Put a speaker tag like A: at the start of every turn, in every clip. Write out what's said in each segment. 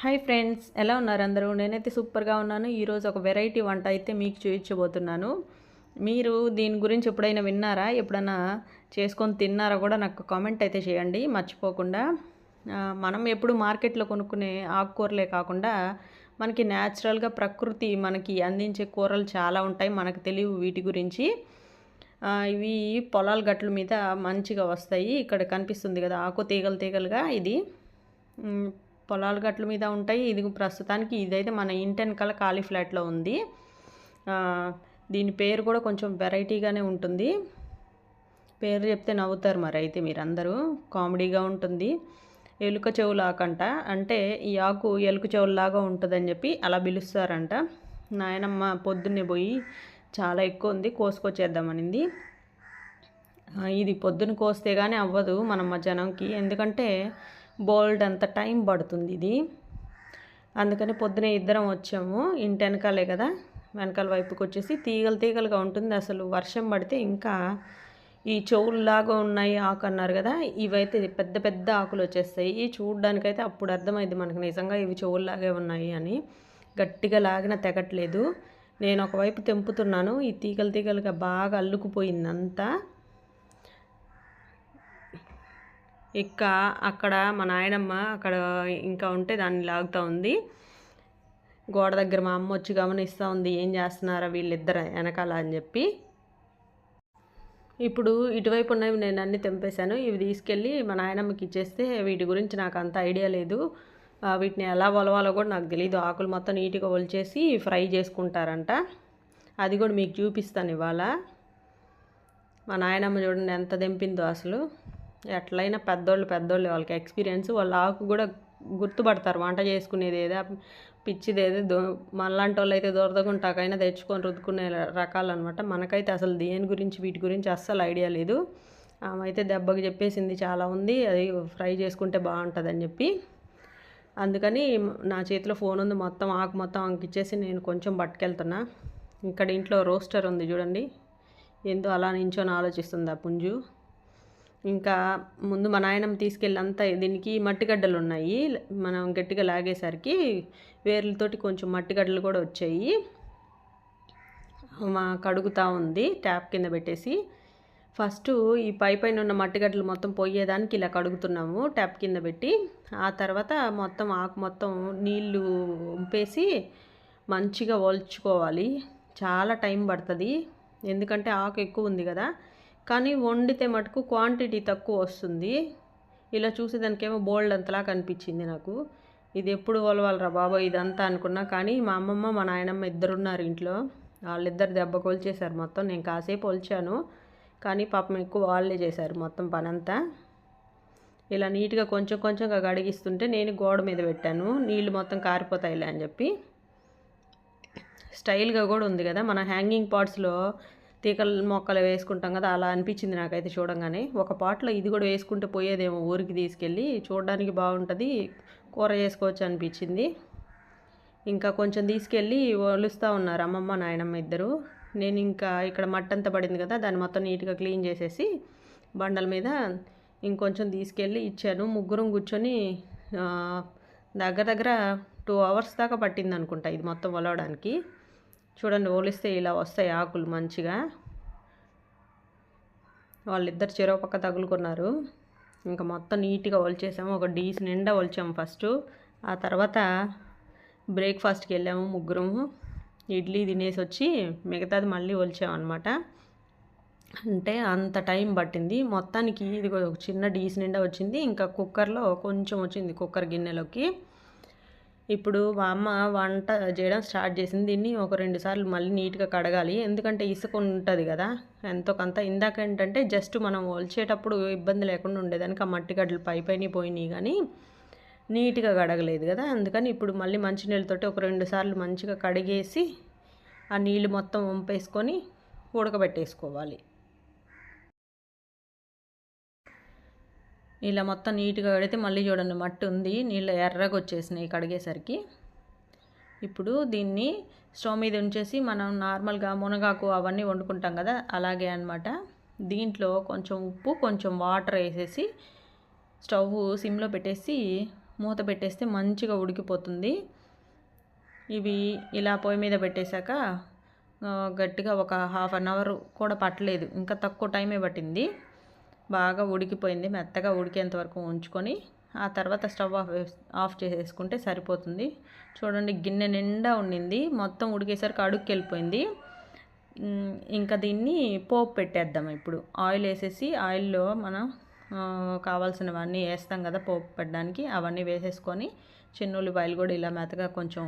A: Hi friends ఎలా ఉన్నారు అందరూ? నేనైతే సూపర్గా ఉన్నాను. ఈరోజు ఒక వెరైటీ వంట అయితే మీకు చూపించబోతున్నాను. మీరు దీని గురించి ఎప్పుడైనా విన్నారా? ఎప్పుడైనా చేసుకొని తిన్నారా కూడా నాకు కామెంట్ అయితే చేయండి. మర్చిపోకుండా. మనం ఎప్పుడు మార్కెట్లో కొనుక్కునే ఆకుకూరలే కాకుండా మనకి న్యాచురల్గా ప్రకృతి మనకి అందించే కూరలు చాలా ఉంటాయి మనకు తెలియవు వీటి గురించి. ఇవి పొలాల గట్ల మీద మంచిగా వస్తాయి. ఇక్కడ కనిపిస్తుంది కదా ఆకు తీగలు తీగలుగా ఇది. పొలాల గట్ల మీద ఉంటాయి. ఇది ప్రస్తుతానికి ఇదైతే మన ఇంటి వెనకాల ఖాళీ ఫ్లాట్లో ఉంది. దీని పేరు కూడా కొంచెం వెరైటీగానే ఉంటుంది. పేరు చెప్తే నవ్వుతారు మరి అయితే మీరందరూ. కామెడీగా ఉంటుంది. ఎలుక చెవులాకంట అంటే ఈ ఆకు ఎలుక చెవుల్లాగా ఉంటుందని చెప్పి అలా పిలుస్తారంట. నాయనమ్మ పొద్దున్నే పోయి చాలా ఎక్కువ ఉంది కోసుకొచ్చేద్దామనింది. ఇది పొద్దున కోస్తే కానీ అవ్వదు మనం మధ్యాహ్నంకి. ఎందుకంటే బోల్డ్ అంత టైం పడుతుంది ఇది. అందుకని పొద్దునే ఇద్దరం వచ్చాము. ఇంటి వెనకాలే కదా వెనకాల వైపుకి వచ్చేసి తీగలు తీగలుగా ఉంటుంది. అసలు వర్షం పడితే ఇంకా ఈ చెవుల్లాగా ఉన్నాయి ఆకు అన్నారు కదా ఇవైతే పెద్ద పెద్ద ఆకులు వచ్చేస్తాయి. ఈ చూడడానికైతే అప్పుడు అర్థమైంది మనకు నిజంగా ఇవి చెవుల్లాగే ఉన్నాయి అని. గట్టిగా లాగిన తెగట్లేదు. నేను ఒకవైపు తెంపుతున్నాను. ఈ తీగలు తీగలుగా బాగా అల్లుకుపోయిందంతా. ఇక్క అక్కడ మా నాయనమ్మ అక్కడ ఇంకా ఉంటే దాన్ని లాగుతూ ఉంది. గోడ దగ్గర మా అమ్మ వచ్చి గమనిస్తూ ఉంది ఏం చేస్తున్నారా వీళ్ళిద్దరు వెనకాల అని చెప్పి. ఇప్పుడు ఇటువైపు ఉన్నవి నేను అన్ని తెంపేశాను. ఇవి తీసుకెళ్ళి మా నాయనమ్మకి ఇచ్చేస్తే వీటి గురించి నాకు అంత ఐడియా లేదు. వీటిని ఎలా ఒలవాలో కూడా నాకు తెలియదు ఆకులు మొత్తం నీట్గా ఒలిచేసి ఫ్రై చేసుకుంటారంట. అది కూడా మీకు చూపిస్తాను ఇవాళ. మా నాయనమ్మ చూడండి ఎంత తెంపిందో అసలు. ఎట్లయినా పెద్దోళ్ళు పెద్దోళ్ళు వాళ్ళకి ఎక్స్పీరియన్స్ వాళ్ళ ఆకు కూడా గుర్తుపడతారు. వంట చేసుకునేది ఏదో పిచ్చిది ఏదో దో మళ్ళాంటి వాళ్ళు అయితే దొరదకుంటాకైనా తెచ్చుకొని రుద్దుకునే రకాలు అనమాట మనకైతే అసలు దేని గురించి వీటి గురించి అస్సలు ఐడియా లేదు. ఆమె అయితే దెబ్బకి చెప్పేసింది చాలా ఉంది. అది ఫ్రై చేసుకుంటే బాగుంటుందని చెప్పి. అందుకని నా చేతిలో ఫోన్ ఉంది. మొత్తం ఆకు మొత్తం అంకిచ్చేసి నేను కొంచెం పట్టుకెళ్తున్నా. ఇక్కడ ఇంట్లో రోస్టర్ ఉంది చూడండి. ఏందో అలా నించొని ఆలోచిస్తుంది ఆ పుంజు. ఇంకా ముందు మా నాయనమ్మ తీసుకెళ్ళి అంతా దీనికి మట్టిగడ్డలు ఉన్నాయి మనం గట్టిగా లాగేసరికి వేర్లతోటి కొంచెం మట్టిగడ్డలు కూడా వచ్చాయి. మా కడుగుతా ఉంది ట్యాప్ కింద పెట్టేసి. ఫస్ట్ ఈ పై పైన ఉన్న మట్టిగడ్డలు మొత్తం పోయేదానికి ఇలా కడుగుతున్నాము ట్యాప్ కింద పెట్టి. ఆ తర్వాత మొత్తం ఆకు మొత్తం నీళ్ళు ఉంపేసి మంచిగా ఒల్చుకోవాలి. చాలా టైం పడుతుంది. ఎందుకంటే ఆకు ఎక్కువ ఉంది కదా. కానీ వండితే మటుకు క్వాంటిటీ తక్కువ వస్తుంది. ఇలా చూసేదానికేమో బోల్డ్ అంతలా కనిపించింది నాకు. ఇది ఎప్పుడు ఒలవాలరా బాబా ఇదంతా అనుకున్నా కానీ మా అమ్మమ్మ మా నాయనమ్మ ఇద్దరు ఉన్నారు ఇంట్లో. వాళ్ళిద్దరు దెబ్బ కొల్చేశారు మొత్తం. నేను కాసేపు ఒలిచాను కానీ పాపం ఎక్కువ వాళ్ళే చేశారు మొత్తం పనంతా. ఇలా నీట్గా కొంచెం కొంచెంగా గడిగిస్తుంటే నేను గోడ మీద పెట్టాను. నీళ్ళు మొత్తం కారిపోతాయిలే అని చెప్పి. స్టైల్గా కూడా ఉంది కదా మన హ్యాంగింగ్ పాట్స్లో తీగల మొక్కలు వేసుకుంటాం కదా అలా అనిపించింది నాకైతే చూడంగానే. ఒక పాట్లో ఇది కూడా వేసుకుంటే పోయేదేమో ఊరికి తీసుకెళ్ళి చూడడానికి బాగుంటుంది కూర చేసుకోవచ్చు అనిపించింది. ఇంకా కొంచెం తీసుకెళ్ళి ఒలుస్తూ ఉన్నారు అమ్మమ్మ నాయనమ్మ ఇద్దరు. నేను ఇంకా ఇక్కడ మట్టంతా పడింది కదా దాన్ని మొత్తం నీట్గా క్లీన్ చేసేసి బండల మీద ఇంకొంచెం తీసుకెళ్ళి ఇచ్చాను. ముగ్గురం కూర్చొని దగ్గర దగ్గర టూ అవర్స్ దాకా పట్టింది అనుకుంటా ఇది మొత్తం ఒలవడానికి. చూడండి ఓలిస్తే ఇలా వస్తాయి ఆకులు మంచిగా. వాళ్ళిద్దరు చెరో పక్క తగులుకున్నారు. ఇంకా మొత్తం నీట్గా ఒలిచేసాము. ఒక డీస్ నిండా ఒలిచాము ఫస్ట్. ఆ తర్వాత బ్రేక్ఫాస్ట్కి వెళ్ళాము ముగ్గురము. ఇడ్లీ తినేసి వచ్చి మిగతాది మళ్ళీ ఒలిచామన్నమాట అంటే అంత టైం పట్టింది. మొత్తానికి ఇది ఒక చిన్న డీస్ నిండా వచ్చింది. ఇంకా కుక్కర్లో కొంచెం వచ్చింది కుక్కర్ గిన్నెలోకి. ఇప్పుడు మా అమ్మ వంట చేయడం స్టార్ట్ చేసింది. దీన్ని ఒక రెండు సార్లు మళ్ళీ నీట్గా కడగాలి. ఎందుకంటే ఇసుక ఉంటుంది కదా. ఎంతో కొంత ఇందాక ఏంటంటే జస్ట్ మనం ఒలిచేటప్పుడు ఇబ్బంది లేకుండా ఉండేదానికి ఆ మట్టి గడ్డలు పై పైన పోయినాయి కానీ నీట్గా కడగలేదు కదా. అందుకని ఇప్పుడు మళ్ళీ మంచి నీళ్ళతోటి ఒక రెండు సార్లు మంచిగా కడిగేసి ఆ నీళ్ళు మొత్తం వంపేసుకొని ఉడకబెట్టేసుకోవాలి. ఇలా మొత్తం నీట్గా పెడితే మళ్ళీ చూడండి మట్టి ఉంది. నీళ్ళు ఎర్రగా వచ్చేసినాయి కడిగేసరికి. ఇప్పుడు దీన్ని స్టవ్ మీద ఉంచేసి మనం నార్మల్గా మునగాకు అవన్నీ వండుకుంటాం కదా అలాగే అన్నమాట. దీంట్లో కొంచెం ఉప్పు కొంచెం వాటర్ వేసేసి స్టవ్ సిమ్లో పెట్టేసి మూత పెట్టేస్తే మంచిగా ఉడికిపోతుంది. ఇవి ఇలా పొయ్యి మీద పెట్టేశాక గట్టిగా ఒక హాఫ్ అన్ అవర్ కూడా పట్టలేదు. ఇంకా తక్కువ టైమే పట్టింది. బాగా ఉడికిపోయింది. మెత్తగా ఉడికేంత వరకు ఉంచుకొని ఆ తర్వాత స్టవ్ ఆఫ్ ఆఫ్ చేసేసుకుంటే సరిపోతుంది. చూడండి గిన్నె నిండా ఉండింది. మొత్తం ఉడికేసరికి అడుక్కి వెళ్ళిపోయింది. ఇంకా దీన్ని పోపు పెట్టేద్దాం ఇప్పుడు. ఆయిల్ వేసేసి ఆయిల్లో మనం కావాల్సినవన్నీ వేస్తాం కదా పోపు పెట్టడానికి. అవన్నీ వేసేసుకొని చిన్న ఉల్లిపాయలు కూడా ఇలా మెత్తగా కొంచెం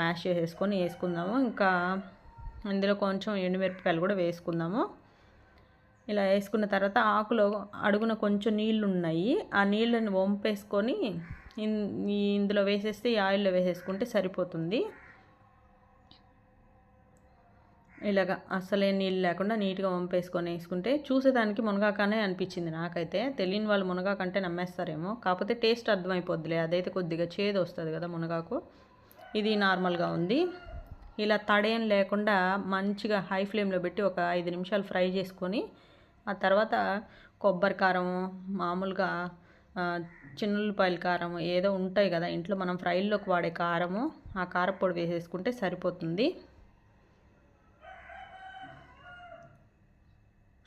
A: మ్యాష్ చేసేసుకొని వేసుకుందాము. ఇంకా ఇందులో కొంచెం ఎండుమిరపకాయలు కూడా వేసుకుందాము. ఇలా వేసుకున్న తర్వాత ఆకులో అడుగున కొంచెం నీళ్ళు ఉన్నాయి ఆ నీళ్ళని వంపేసుకొని ఇందులో వేసేస్తే ఈ ఆయిల్లో వేసేసుకుంటే సరిపోతుంది. ఇలాగ అసలే నీళ్ళు లేకుండా నీట్గా వంపేసుకొని వేసుకుంటే చూసేదానికి మునగాకనే అనిపించింది నాకైతే. తెలియని వాళ్ళు మునగాకంటే నమ్మేస్తారేమో. కాకపోతే టేస్ట్ అర్థమైపోద్దిలే. అదైతే కొద్దిగా చేదు వస్తుంది కదా మునగాకు. ఇది నార్మల్గా ఉంది. ఇలా తడేం లేకుండా మంచిగా హై ఫ్లేమ్లో పెట్టి ఒక ఐదు నిమిషాలు ఫ్రై చేసుకొని ఆ తర్వాత కొబ్బరి కారం మామూలుగా చిన్నులపాయల కారం ఏదో ఉంటాయి కదా ఇంట్లో మనం ఫ్రైల్లోకి వాడే కారము ఆ కారపొడి వేసేసుకుంటే సరిపోతుంది.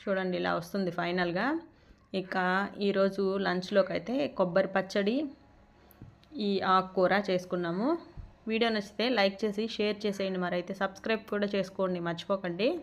A: చూడండి ఇలా వస్తుంది ఫైనల్గా. ఇక ఈరోజు లంచ్లోకి అయితే కొబ్బరి పచ్చడి ఈ ఆకుకూర చేసుకున్నాము. వీడియో నచ్చితే లైక్ చేసి షేర్ చేసేయండి. మరి అయితే సబ్స్క్రైబ్ కూడా చేసుకోండి మర్చిపోకండి.